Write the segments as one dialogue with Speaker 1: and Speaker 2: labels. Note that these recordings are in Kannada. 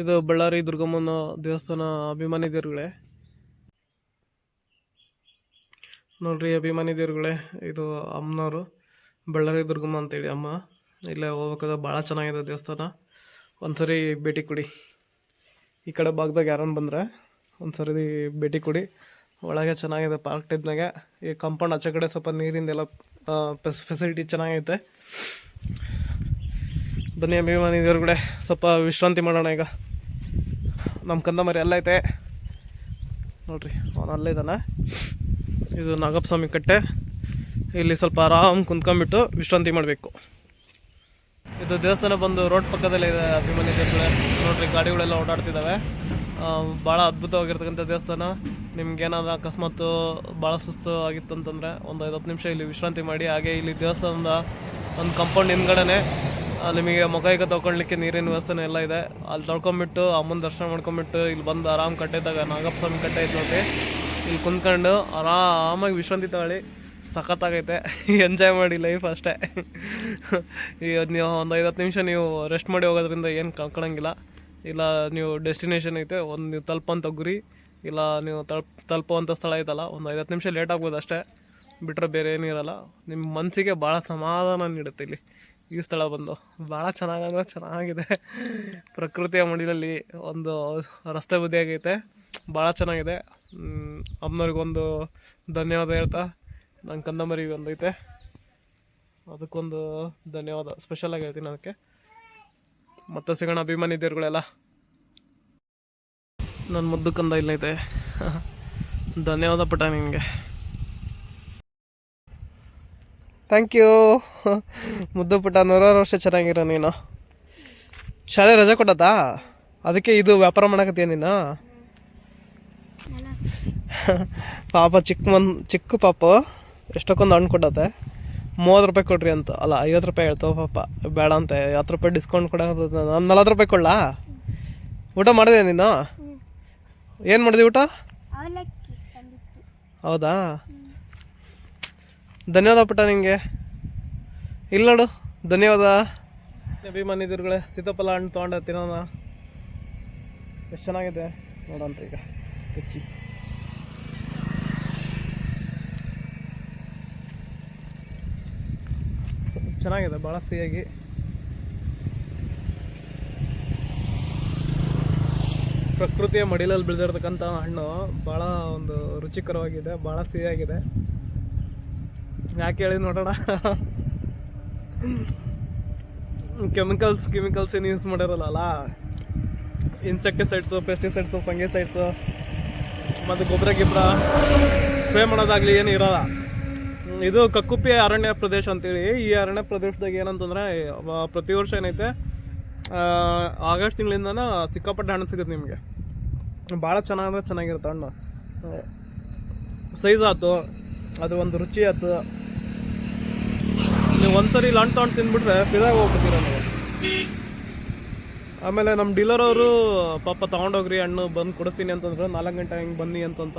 Speaker 1: ಇದು ಬಳ್ಳಾರಿ ದುರ್ಗಮ್ಮನ ದೇವಸ್ಥಾನ ಅಭಿಮಾನಿ ದೇವ್ರುಗಳೇ. ನೋಡ್ರಿ ಅಭಿಮಾನಿ ದೇವರುಗಳೇ, ಇದು ಅಮ್ಮನವರು, ಬಳ್ಳಾರಿ ದುರ್ಗಮ್ಮ ಅಂತೇಳಿ ಅಮ್ಮ. ಇಲ್ಲೇ ಹೋಗ್ಬೇಕಾದ್ರೆ ಭಾಳ ಚೆನ್ನಾಗಿದೆ ದೇವಸ್ಥಾನ. ಒಂದ್ಸರಿ ಭೇಟಿ ಕೊಡಿ. ಈ ಕಡೆ ಭಾಗದಾಗ ಯಾರನ್ನು ಬಂದರೆ ಒಂದ್ಸರಿ ಭೇಟಿ ಕೊಡಿ. ಒಳಗೆ ಚೆನ್ನಾಗಿದೆ ಪಾರ್ಕ್ ಟೈಪ್ನಾಗೆ. ಈ ಕಾಂಪೌಂಡ್ ಆಚೆ ಕಡೆ ಸ್ವಲ್ಪ ನೀರಿಂದೆಲ್ಲ ಫೆಸಿಲಿಟಿ ಚೆನ್ನಾಗೈತೆ. ಬನ್ನಿ ಅಭಿಮಾನಿ ದೇವ್ರುಗಳೇ, ಸ್ವಲ್ಪ ವಿಶ್ರಾಂತಿ ಮಾಡೋಣ ಈಗ. ನಮ್ಮ ಕಂದ ಮರಿ ಅಲ್ಲ ಐತೆ. ನೋಡ್ರಿ ಅವನು ಅಲ್ಲೇ ಇದ್ದಾನೆ ಇದು ನಾಗಪ್ಪ ಸ್ವಾಮಿ ಕಟ್ಟೆ. ಇಲ್ಲಿ ಸ್ವಲ್ಪ ಆರಾಮ್ ಕುಂತ್ಕೊಂಡ್ಬಿಟ್ಟು ವಿಶ್ರಾಂತಿ ಮಾಡಬೇಕು. ಇದು ದೇವಸ್ಥಾನ ಬಂದು ರೋಡ್ ಪಕ್ಕದಲ್ಲೇ ಇದೆ ಅಭಿಮಾನಿ ದೇವಸ್ಥಾನ ನೋಡ್ರಿ ಗಾಡಿಗಳೆಲ್ಲ ಓಡಾಡ್ತಿದ್ದಾವೆ ಭಾಳ ಅದ್ಭುತವಾಗಿರ್ತಕ್ಕಂಥ ದೇವಸ್ಥಾನ. ನಿಮ್ಗೇನಾದ್ರು ಅಕಸ್ಮಾತ್ ಭಾಳ ಸುಸ್ತು ಆಗಿತ್ತು ಅಂತಂದರೆ ಒಂದು ಹತ್ತು ನಿಮಿಷ ಇಲ್ಲಿ ವಿಶ್ರಾಂತಿ ಮಾಡಿ. ಹಾಗೆ ಇಲ್ಲಿ ದೇವಸ್ಥಾನದ ಒಂದು ಕಾಂಪೌಂಡ್ ಹಿಂದ್ಗಡೆನೆ ಆ, ನಿಮಗೆ ಮೊಕೈಕ ತೊಗೊಳ್ಲಿಕ್ಕೆ ನೀರಿನ ವ್ಯವಸ್ಥೆನೂ ಎಲ್ಲ ಇದೆ. ಅಲ್ಲಿ ತೊಳ್ಕೊಂಬಿಟ್ಟು ಅಮ್ಮನ ದರ್ಶನ ಮಾಡ್ಕೊಂಬಿಟ್ಟು, ಇಲ್ಲಿ ಬಂದು ಆರಾಮ್ ಕಟ್ಟೆದಾಗ ನಾಗಪ್ಪ ಸ್ವಾಮಿ ಕಟ್ಟೆ ಐತೆ ನೋಡಿ ಇಲ್ಲಿ ಕುಂತ್ಕೊಂಡು ಆರಾಮಾಗಿ ವಿಶ್ರಾಂತಿ ತಗೊಳ್ಳಿ. ಸಖತ್ತಾಗೈತೆ. ಎಂಜಾಯ್ ಮಾಡಿ ಲೈಫ್ ಅಷ್ಟೇ. ಈಗ ನೀವು ಒಂದು ಐವತ್ತು ನಿಮಿಷ ನೀವು ರೆಸ್ಟ್ ಮಾಡಿ ಹೋಗೋದ್ರಿಂದ ಏನು ಕಳ್ಕೊಳಂಗಿಲ್ಲ ಇಲ್ಲ, ನೀವು ಡೆಸ್ಟಿನೇಷನ್ ಐತೆ, ಒಂದು ನೀವು ತಲುಪೋಂಥ ಗುರಿ. ಇಲ್ಲ, ನೀವು ತಲುಪ್ ತಲುಪುವಂಥ ಸ್ಥಳ ಐತಲ್ಲ, ಒಂದು ಐವತ್ತು ನಿಮಿಷ ಲೇಟ್ ಆಗ್ಬೋದು ಅಷ್ಟೇ. ಬಿಟ್ಟರೆ ಬೇರೆ ಏನಿರಲ್ಲ ನಿಮ್ಮ ಮನಸ್ಸಿಗೆ ಭಾಳ ಸಮಾಧಾನ ನೀಡುತ್ತೆ ಇಲ್ಲಿ. ಈ ಸ್ಥಳ ಬಂದು. ಭಾಳ ಚೆನ್ನಾಗಂದ್ರೆ ಚೆನ್ನಾಗಿದೆ. ಪ್ರಕೃತಿಯ ಮಡಿಲಲ್ಲಿ ಒಂದು ರಸ್ತೆ ಬದಿ ಆಗೈತೆ. ಭಾಳ ಚೆನ್ನಾಗಿದೆ. ಅಮ್ಮನವ್ರಿಗೊಂದು ಧನ್ಯವಾದ ಹೇಳ್ತಾ ನನ್ನ ಕಂದಮರಿಗೆ ಒಂದೈತೆ ಅದಕ್ಕೊಂದು ಧನ್ಯವಾದ ಸ್ಪೆಷಲಾಗಿ ಹೇಳ್ತೀನಿ ಅದಕ್ಕೆ. ಮತ್ತೆ ಸಿಗೋಣ ಅಭಿಮಾನಿ ದೇವ್ರುಗಳೆಲ್ಲ. ನನ್ನ ಮುದ್ದು ಕಂದ ಇಲ್ಲೈತೆ. ಧನ್ಯವಾದ ಪುಟ ನಿನಗೆ. ಥ್ಯಾಂಕ್ ಯು ಮುದ್ದು ಪುಟ್ಟ ನೂರಾರು ವರ್ಷ ಚೆನ್ನಾಗಿರೋ ನೀನು. ಶಾಲೆ ರಜೆ ಕೊಟ್ಟದಾ ಅದಕ್ಕೆ ಇದು ವ್ಯಾಪಾರ ಮಾಡಕತ್ತೀಯ ನೀನು? ಪಾಪ ಚಿಕ್ಕ ಮನ್ ಚಿಕ್ಕ ಪಾಪ ಎಷ್ಟಕ್ಕೊಂದು ಹಣ್ಣು ಕೊಡತ್ತೆ? ಮೂವತ್ತು ರೂಪಾಯಿ ಕೊಡ್ರಿ ಅಂತ. ಅಲ್ಲ ಐವತ್ತು ರೂಪಾಯಿ ಹೇಳ್ತಾವ ಪಾಪ. ಬೇಡ ಅಂತ. ಹತ್ತು ರೂಪಾಯಿ ಡಿಸ್ಕೌಂಟ್ ಕೊಡೋದು ನಾನು ನಲ್ವತ್ತು ರೂಪಾಯಿ ಕೊಡ್ಲಾ? ಊಟ ಮಾಡಿದೆ ನೀನು? ಏನು ಮಾಡಿದೆ ಊಟ? ಹೌದಾ? ಧನ್ಯವಾದ ಪುಟ್ಟ ನಿಮಗೆ ಇಲ್ಲ ನೋಡು, ಧನ್ಯವಾದ. ಅಭಿಮಾನಿದಿರುಗಳೇ ಸೀತಾಫಲ ಹಣ್ಣು ತೊಗೊಂಡು, ತಿನ್ನೋಣ. ಎಷ್ಟು ಚೆನ್ನಾಗಿದೆ ನೋಡೋಣ ಈಗ. ಹೆಚ್ಚಿ. ಚೆನ್ನಾಗಿದೆ ಭಾಳ ಸಿಹಿಯಾಗಿ. ಪ್ರಕೃತಿಯ ಮಡಿಲಲ್ಲಿ ಬೆಳೆದಿರ್ತಕ್ಕಂಥ ಹಣ್ಣು ಭಾಳ ಒಂದು ರುಚಿಕರವಾಗಿದೆ ಭಾಳ ಸಿಹಿಯಾಗಿದೆ. ಯಾಕೆ ಹೇಳಿ ನೋಡೋಣ? ಕೆಮಿಕಲ್ಸ್ ಕೆಮಿಕಲ್ಸ್ ಏನು ಯೂಸ್ ಮಾಡಿರಲ್ಲ ಇನ್ಸೆಕ್ಟಿಸೈಡ್ಸು ಪೆಸ್ಟಿಸೈಡ್ಸು ಫಂಗಿಸೈಡ್ಸು ಮತ್ತು ಗೊಬ್ಬರ ಗಿಬ್ಬರ ಸ್ಪ್ರೇ ಮಾಡೋದಾಗಲಿ ಏನು ಇರೋಲ್ಲ. ಇದು ಕಕ್ಕುಪ್ಪಿ ಅರಣ್ಯ ಪ್ರದೇಶ ಅಂತೇಳಿ. ಈ ಅರಣ್ಯ ಪ್ರದೇಶದಾಗ ಏನಂತಂದ್ರೆ ಪ್ರತಿ ವರ್ಷ ಏನೈತೆ ಆಗಸ್ಟ್ ತಿಂಗಳಿಂದ ಸಿಕ್ಕಾಪಟ್ಟೆ ಹಣ್ಣು ಸಿಗುತ್ತೆ ನಿಮಗೆ. ಭಾಳ ಚೆನ್ನಾಗಂದ್ರೆ ಚೆನ್ನಾಗಿರುತ್ತೆ ಹಣ್ಣು. ಸೈಜ್ ಆಯ್ತು, ಅದು ಒಂದು ರುಚಿ ಆಯ್ತು. ನೀವು ಒಂದ್ಸರಿ ಇಲ್ಲಿ ತಗೊಂಡು ತಿಂದ್ಬಿಟ್ರೆ ಫಿದಾಗ ಹೋಗ್ಬಿಡ್ತೀರ ನೀವು? ಆಮೇಲೆ ನಮ್ಮ ಡೀಲರ್ ಅವರು, ಪಾಪ ತೊಗೊಂಡೋಗ್ರಿ, ಹಣ್ಣು ಬಂದು ಕೊಡಿಸ್ತೀನಿ ಅಂತಂದ್ರೆ ನಾಲ್ಕು ಗಂಟೆ ಹಿಂಗೆ ಬನ್ನಿ ಅಂತಂತ.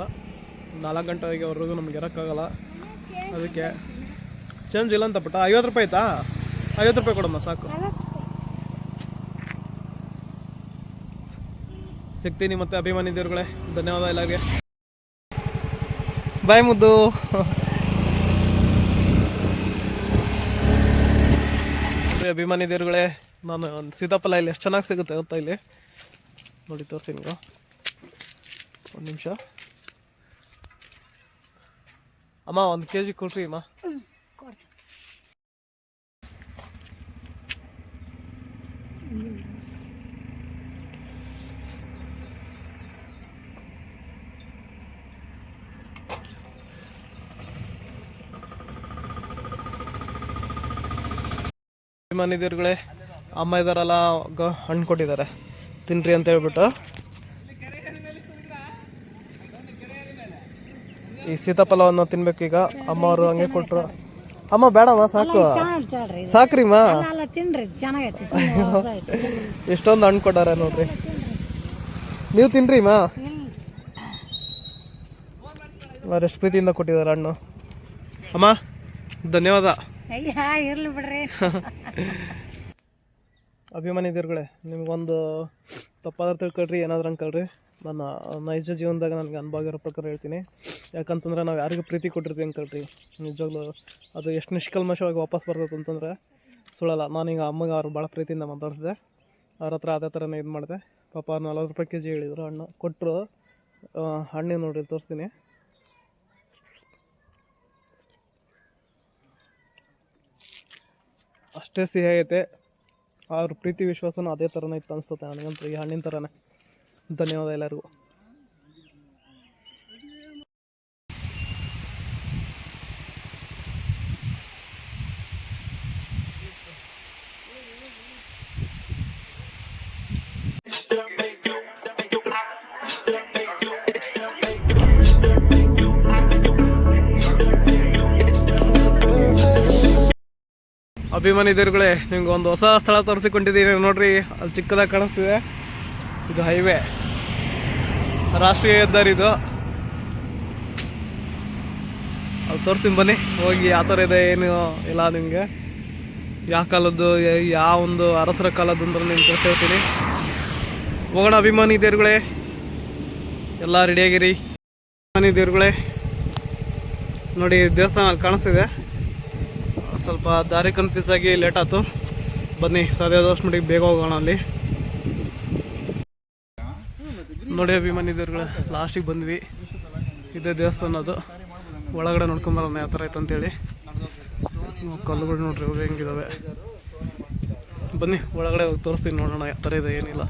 Speaker 1: ನಾಲ್ಕು ಗಂಟೆಗೆ ಅವ್ರಿಗೂ ನಮ್ಗೆ ಇರೋಕ್ಕಾಗಲ್ಲ. ಅದಕ್ಕೆ ಚೇಂಜ್ ಇಲ್ಲ ಅಂತ ಪುಟ್ಟ ಐವತ್ತು ರೂಪಾಯಿ ಆಯ್ತಾ? ಐವತ್ತು ರೂಪಾಯಿ ಕೊಡಮ್ಮ, ಸಾಕು. ಸಿಗ್ತೀನಿ ಮತ್ತೆ ಅಭಿಮಾನಿ ದೇವ್ರುಗಳೇ ಧನ್ಯವಾದ ಎಲ್ಲರಿಗೆ. ಬಾಯ್ ಮುದ್ದು. ನೋಡ್ರಿ ಅಭಿಮಾನಿ ದೇವರುಗಳೇ, ನಾನು ಒಂದು ಸೀತಾಫಲ ಇಲ್ಲಿ ಎಷ್ಟು ಚೆನ್ನಾಗಿ ಸಿಗುತ್ತೆ ಗೊತ್ತಾ ಇಲ್ಲಿ? ನೋಡಿ, ತೋರಿಸ್ತೀನಿ ನೀವು ಒಂದು ನಿಮಿಷ. ಅಮ್ಮ, ಒಂದು ಕೆ ಜಿ ಕೊಡ್ರಿ ಅಮ್ಮ. ಅಭಿಮಾನಿ ದೇವ್ರುಗಳೇ ಅಮ್ಮ ಇದಾರಲ್ಲ ಗ ಹಣ್ಣು ಕೊಟ್ಟಿದ್ದಾರೆ. ತಿನ್ರಿ ಅಂತ ಹೇಳ್ಬಿಟ್ಟು. ಈ ಸೀತಾಫಲವನ್ನು ತಿನ್ಬೇಕು ಈಗ. ಅಮ್ಮ ಅವರು ಹಂಗೆ ಕೊಟ್ರು. ಅಮ್ಮ ಬೇಡಮ್ಮ ಸಾಕು. ಸಾಕ್ರಿಮ್ಮ. ಎಷ್ಟೊಂದು ಹಣ್ಣು ಕೊಟ್ಟಾರೆ ನೋಡ್ರಿ. ನೀವು ತಿನ್ರಿ ಮಾ ಎಷ್ಟು ಪ್ರೀತಿಯಿಂದ ಕೊಟ್ಟಿದ್ದಾರೆ ಹಣ್ಣು. ಅಮ್ಮ ಧನ್ಯವಾದ.
Speaker 2: ಇರ್ಲಿ ಬಿಡ್ರಿ.
Speaker 1: ಅಭಿಮಾನಿ ದೇವ್ರುಗಳೇ, ನಿಮ್ಗೊಂದು ತಪ್ಪಾದ್ರೆ ತಿಳ್ಕೊಳ್ರಿ, ಏನಾದ್ರು ಅನ್ಕೊಳ್ರಿ ನನ್ನ ನೈಜ ಜೀವನದಾಗ ನನಗೆ ಅನುಭವ ಇರೋ ಪ್ರಕಾರ ಹೇಳ್ತೀನಿ. ಯಾಕಂತಂದ್ರೆ ನಾವು ಯಾರಿಗೂ ಪ್ರೀತಿ ಕೊಟ್ಟಿರ್ತೀವಿ ಅನ್ಕೊಳ್ರಿ ನಿಜವಾಗ್ಲೂ ಅದು ಎಷ್ಟು ನಿಷ್ಕಲ್ಮಶವಾಗಿ ವಾಪಸ್ ಬರ್ತೈತೆ ಅಂತಂದ್ರೆ ಸುಳ್ಳಲ್ಲ. ನಾನೀಗ ಅಮ್ಮಗೆ ಅವ್ರು ಭಾಳ ಪ್ರೀತಿಯಿಂದ ಮಾತಾಡ್ತಿದ್ದೆ. ಅವ್ರ ಹತ್ರ ಅದೇ ಥರನೇ ಇದು ಮಾಡಿದೆ. ಪಾಪ ನಲ್ವತ್ತು ರೂಪಾಯಿ ಕೆ ಜಿ ಹೇಳಿದರು ಹಣ್ಣು ಕೊಟ್ಟರು ಹಣ್ಣು ನೋಡಿರಿ ತೋರಿಸ್ತೀನಿ. ಅಷ್ಟೇ ಸಿಹಿ ಆಗೈತೆ. ಅವ್ರ ಪ್ರೀತಿ ವಿಶ್ವಾಸನೂ ಅದೇ ಥರನೇ ಇತ್ತು ಅನಿಸುತ್ತೆ ನನಗಂತೂ, ಈ ಹಣ್ಣಿನ ಥರನೇ ಧನ್ಯವಾದ ಎಲ್ಲರಿಗೂ. ಅಭಿಮಾನಿ ದೇವ್ರುಗಳೇ ನಿಮ್ಗೆ ಒಂದು ಹೊಸ ಸ್ಥಳ ತೋರಿಸಿಕೊಂಡಿದ್ದೀನಿ ನೋಡ್ರಿ, ಅಲ್ಲಿ ಚಿಕ್ಕದಾಗಿ ಕಾಣಿಸ್ತಿದೆ. ಇದು ಹೈವೇ. ರಾಷ್ಟ್ರೀಯ ಹೆದ್ದಾರಿ ಇದು. ಅಲ್ಲಿ ತೋರಿಸ್ತೀನಿ ಬನ್ನಿ. ಹೋಗಿ ಯಾವ ಥರ ಇದೆ, ಏನು ಇಲ್ಲ ನಿಮಗೆ. ಯಾವ ಕಾಲದ್ದು ಯಾವ ಒಂದು ಅರಸರ ಕಾಲದ್ದು ಅಂದ್ರೆ ನಿಮ್ಗೆ ಕೋರ್ಸಿರ್ತೀರಿ ಹೋಗಣ ಹೋಗೋಣ ಅಭಿಮಾನಿ ದೇವ್ರುಗಳೇ ಎಲ್ಲ ರೆಡಿಯಾಗಿರಿ ಅಭಿಮಾನಿ ದೇವ್ರುಗಳೇ ನೋಡಿ, ದೇವಸ್ಥಾನ ಅಲ್ಲಿ ಕಾಣಿಸ್ತಿದೆ. ಸ್ವಲ್ಪ ದಾರಿ ಕನ್ಫ್ಯೂಸ್ ಆಗಿ ಲೇಟ್ ಆಯ್ತು. ಬನ್ನಿ ಸಾಧ್ಯವಾದಷ್ಟು ಮಟ್ಟಿಗೆ ಬೇಗ ಹೋಗೋಣ ಅಲ್ಲಿ. ನೋಡಿ ಅಭಿಮಾನಿ ದೇವ್ರುಗಳ ಲಾಸ್ಟಿಗೆ ಬಂದ್ವಿ. ಇದೇ ದೇವಸ್ಥಾನ ಅದು. ಒಳಗಡೆ ನೋಡ್ಕೊಂಬರೋಣ ಯಾವ ಥರ ಐತೆ ಅಂತೇಳಿ. ಕಲ್ಲುಗಳು ನೋಡ್ರಿ ಹೆಂಗಿದಾವೆ. ಬನ್ನಿ, ಒಳಗಡೆ ಹೋಗಿ ತೋರಿಸ್ತೀನಿ ನೋಡೋಣ ಯಾವ ಥರ ಇದೆ, ಏನಿಲ್ಲ.